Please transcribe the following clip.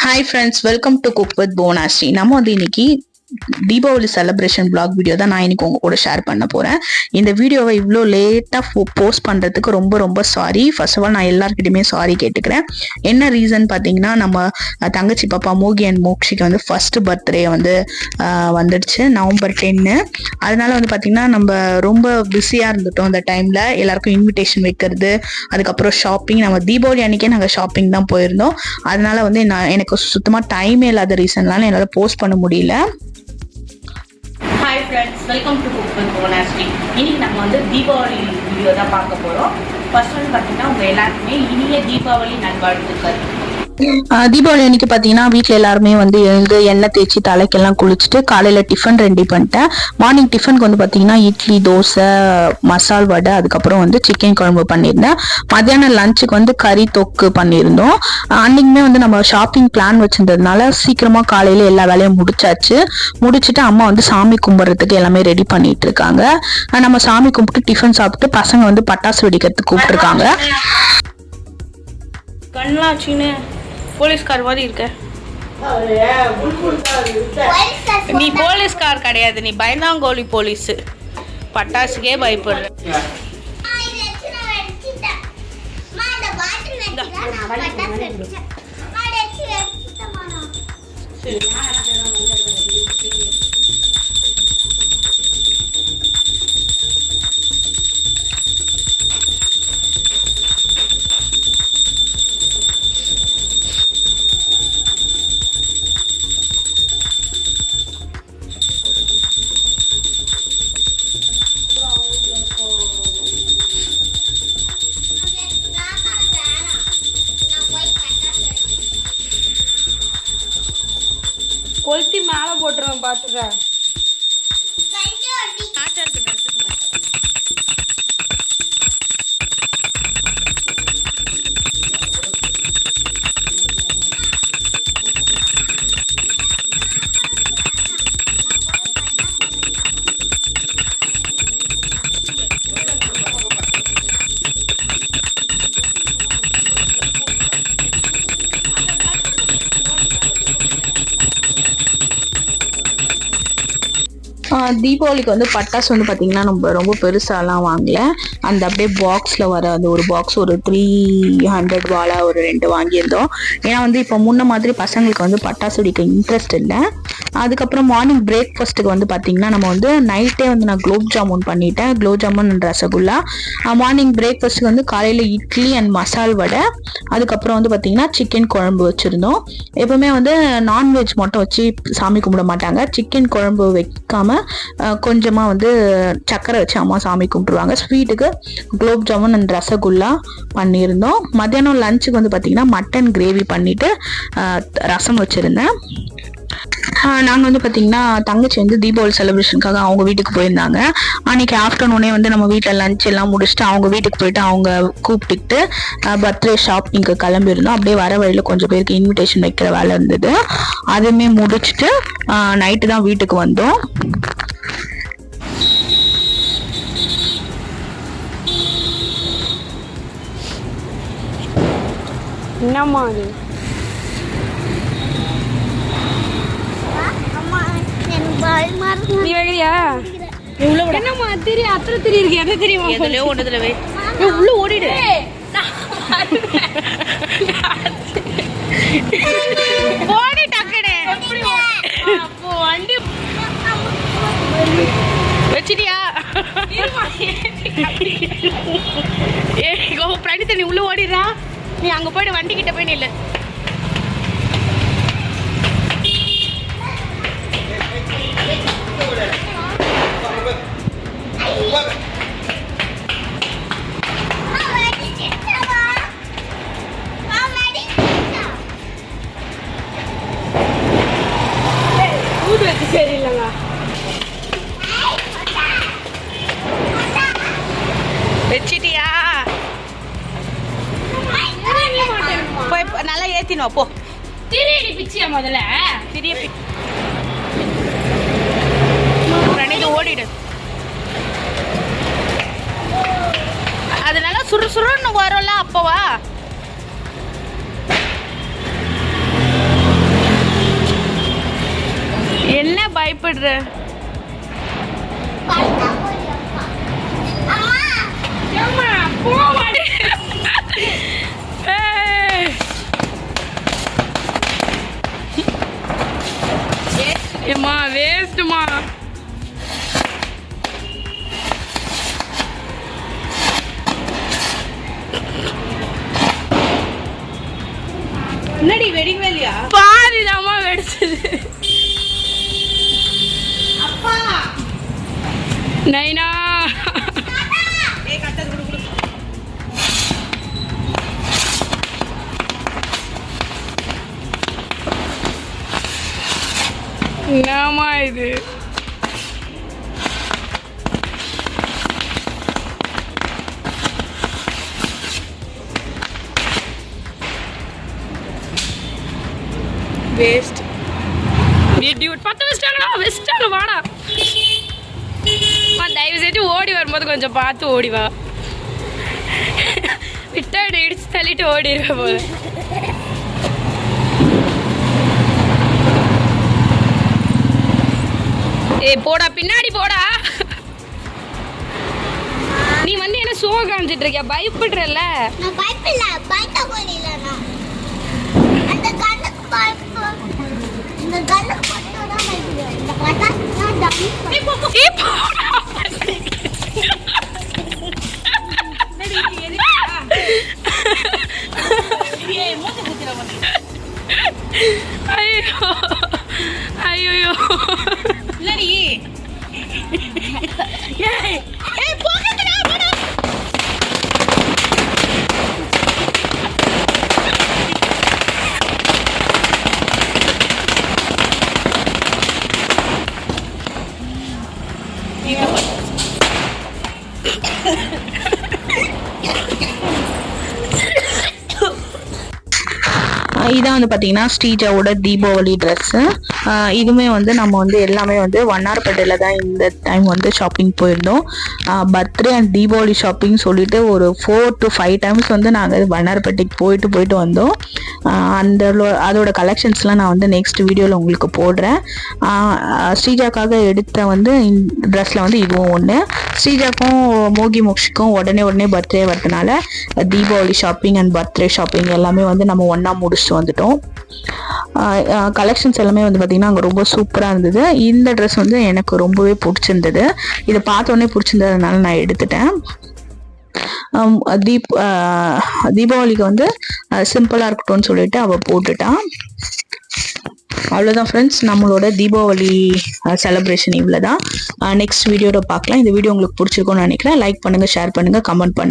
Hi friends welcome to cook with Bonashree நம்ம வந்து இன்னைக்கு தீபாவளி செலிப்ரேஷன் பிளாக் வீடியோ தான் நான் இன்னைக்கு உங்க கூட ஷேர் பண்ண போறேன். இந்த வீடியோவை இவ்வளோ லேட்டாக போஸ்ட் பண்றதுக்கு ரொம்ப ரொம்ப சாரி ஃபர்ஸ்ட் ஆஃப் ஆல் நான் எல்லாருக்கிட்டையுமே சாரி கேட்டுக்கிறேன். என்ன ரீசன் பார்த்தீங்கன்னா நம்ம தங்கச்சி பாப்பா மோகி அண்ட் மோக்ஷிக்கு வந்து ஃபர்ஸ்ட் பர்த்டே வந்து வந்துடுச்சு. நவம்பர் டென்னு அதனால வந்து பார்த்தீங்கன்னா நம்ம ரொம்ப பிஸியாக இருந்துட்டோம் அந்த டைமில் எல்லாருக்கும் இன்விடேஷன் வைக்கிறது அதுக்கப்புறம் ஷாப்பிங் நம்ம தீபாவளி அன்னைக்கே நாங்கள் ஷாப்பிங் தான் போயிருந்தோம். அதனால வந்து நான் எனக்கு சுத்தமாக டைமே இல்லாத ரீசன்லாம் என்னால் போஸ்ட் பண்ண முடியல. Hi friends welcome to cook with Bonashree இன்னைக்கு நம்ம வந்து தீபாவளி வீடியோ தான் பார்க்க போகிறோம் ஃபர்ஸ்ட் வந்து பார்த்தீங்கன்னா உங்கள் எல்லாருக்குமே இனிய தீபாவளி நல்வாழ்த்துக்கள். தீபாவளி அன்னைக்கு பார்த்தீங்கன்னா வீட்டில் எல்லாருமே வந்து எழுந்து எண்ணெய் தேய்ச்சி தலைக்கெல்லாம் குளிச்சுட்டு காலையில் டிஃபன் ரெடி பண்ணிட்டேன். மார்னிங் டிஃபனுக்கு வந்து பார்த்தீங்கன்னா இட்லி தோசை மசால் வடை அதுக்கப்புறம் வந்து சிக்கன் குழம்பு பண்ணியிருந்தேன். மத்தியானம் லஞ்சுக்கு வந்து கறி தொக்கு பண்ணியிருந்தோம். அன்னைக்குமே வந்து நம்ம ஷாப்பிங் பிளான் வச்சிருந்ததுனால சீக்கிரமாக காலையில் எல்லா வேலையும் முடிச்சாச்சு. முடிச்சுட்டு அம்மா வந்து சாமி கும்பிட்றதுக்கு எல்லாமே ரெடி பண்ணிட்டு இருக்காங்க. நம்ம சாமி கும்பிட்டு டிஃபன் சாப்பிட்டு பசங்க வந்து பட்டாசு வெடிக்கிறதுக்கு கூப்பிட்டுருக்காங்க. கண்ணெலாம் போலீஸ்கார் மாதிரி இருக்க நீ போலீஸ்கார் கிடையாது நீ பயந்தாங்கோலி போலீஸ் பட்டாசுக்கே பயப்படுற கொளுத்தி மேலே போட்டுருவேன் பார்த்துக்க தீபாவளிக்கு வந்து பட்டாசு வந்து பார்த்தீங்கன்னா நம்ம ரொம்ப பெருசாலாம் வாங்கல. அந்த அப்படியே பாக்ஸில் வர அந்த ஒரு பாக்ஸ் ஒரு த்ரீ ஹண்ட்ரட் வாலா ஒரு ரெண்டு வாங்கியிருந்தோம். ஏன்னா வந்து இப்போ முன்ன மாதிரி பசங்களுக்கு வந்து பட்டாசு வெடிக்க இன்ட்ரெஸ்ட் இல்லை. அதுக்கப்புறம் மார்னிங் பிரேக்ஃபாஸ்ட்டுக்கு வந்து பார்த்தீங்கன்னா நம்ம வந்து நைட்டே வந்து நான் குலோப் ஜாமுன் பண்ணிட்டேன். குலோப் ஜாமுன் அண்ட் ரசகுல்லா மார்னிங் பிரேக்ஃபாஸ்ட்டுக்கு வந்து காலையில் இட்லி அண்ட் மசால் வடை. அதுக்கப்புறம் வந்து பார்த்தீங்கன்னா சிக்கன் குழம்பு வச்சுருந்தோம். எப்பவுமே வந்து நான்வெஜ் மட்டும் வச்சு சாமி கும்பிட மாட்டாங்க. சிக்கன் குழம்பு வைக்காமல் கொஞ்சமாக வந்து சக்கரை வச்சு அம்மா சாமி கும்பிடுவாங்க ஸ்வீட்டுக்கு குலோப் ஜாமுன் அண்ட் ரசகுல்லா பண்ணியிருந்தோம். மத்தியானம் லஞ்சுக்கு வந்து பார்த்தீங்கன்னா மட்டன் கிரேவி பண்ணிட்டு ரசம் வச்சுருந்தேன். நாங்கள் வந்து பார்த்தீங்கன்னா தங்கச்சி வந்து தீபாவளி செலிப்ரேஷனுக்காக அவங்க வீட்டுக்கு போயிருந்தாங்க. அன்னைக்கு ஆஃப்டர்நூனே வந்து நம்ம வீட்டில் லஞ்ச் எல்லாம் முடிச்சுட்டு அவங்க வீட்டுக்கு போயிட்டு அவங்க கூப்பிட்டுக்கிட்டு பர்த்டே ஷாப்பிங்க்கு கிளம்பியிருந்தோம். அப்படியே வர வழியில் கொஞ்சம் பேருக்கு இன்விடேஷன் வைக்கிற வேலை இருந்தது. அதுவுமே முடிச்சுட்டு நைட்டு தான் வீட்டுக்கு வந்தோம். என்னம்மா அது நீ வைக்கிறியா என்னம்மா திரி அத்தனை திரி இருக்கு. என்ன தெரியுமா எதுலயோ ஒண்ணுதுல வை. உள்ள ஓடிடு. போடி டக்குனு அப்போ வண்டி வச்சிட்டியா? ஏய் கோ பிரணி நீ உள்ள ஓடிடுறா. நீ அங்க போயிட்டு வண்டி கிட்ட போய் நில்லு. பிச்சினோ போ. திரியடி பிச்சியா முதல்ல? திரிய பிரணீது ஓடிடு. அதனால சுறுசுறுன்னு வரும்ல அப்பவா என்ன பயப்படுற? என்னடி வெடிக்கவே இல்லையா பாதிதாம்மா வெடிச்சது. அப்பா! நைனா வேஸ்ட் டியூட் பத்து வச்சிட்டாங்களா வச்சிட்டாங்க வாடா. தயவு செஞ்சு ஓடி வரும்போது கொஞ்சம் பார்த்து ஓடி வா. விட்டா இடிச்சு தள்ளிட்டு ஓடிடுவேன் போது ஏய் போடா. பின்னாடி போடா. நீ வந்து என்ன சோக காமிச்சிட்டு இருக்கியா? பயப்படுறல்ல. இந்த கண்ணுக்கு மட்டும் தான் பயப்படுவேன் இந்த பார்த்தா நான் இதான் வந்து பார்த்தீங்கன்னா ஸ்ரீஜாவோட தீபாவளி ட்ரெஸ்ஸு இதுவுமே வந்து நம்ம வந்து எல்லாமே வந்து வண்ணாரப்பேட்டையில் தான் இந்த டைம் வந்து ஷாப்பிங் போயிருந்தோம். பர்த்டே அண்ட் தீபாவளி ஷாப்பிங் சொல்லிட்டு ஒரு ஃபோர் டு ஃபைவ் டைம்ஸ் வந்து நாங்கள் வண்ணாரப்பேட்டைக்கு போயிட்டு போயிட்டு வந்தோம். அந்த அதோட கலெக்ஷன்ஸ்லாம் நான் வந்து நெக்ஸ்ட் வீடியோவில் உங்களுக்கு போடுறேன். ஸ்ரீஜாக்காக எடுத்த வந்து ட்ரெஸ்ஸில் வந்து இதுவும் ஒன்று ஸ்ரீஜாக்கும் மோகி மோக்ஷிக்கும் உடனே உடனே பர்த்டே வரதுனால Deepavali shopping and birthday shopping எல்லாமே வந்து நம்ம ஒன்றா முடிச்சுட்டு வந்துட்டோம். கலெக்ஷன்ஸ் எல்லாமே வந்து பார்த்திங்கன்னா அங்கே ரொம்ப சூப்பராக இருந்தது. இந்த ட்ரெஸ் வந்து எனக்கு ரொம்பவே பிடிச்சிருந்தது. இதை பார்த்த உடனே பிடிச்சிருந்ததுனால நான் எடுத்துட்டேன். தீப் ஆஹ், தீபாவளிக்கு வந்து சிம்பிளாக இருக்கட்டும்னு சொல்லிட்டு அவள் போட்டுட்டான் அவ்வளோதான் ஃப்ரெண்ட்ஸ் நம்மளோட தீபாவளி செலிப்ரேஷன் இவ்வளோ தான் நெக்ஸ்ட் வீடியோட பார்க்கலாம். இந்த வீடியோ உங்களுக்கு பிடிச்சிருக்கும்னு நினைக்கிறேன். லைக் பண்ணுங்கள் ஷேர் பண்ணுங்கள் கமெண்ட் பண்ணுங்கள்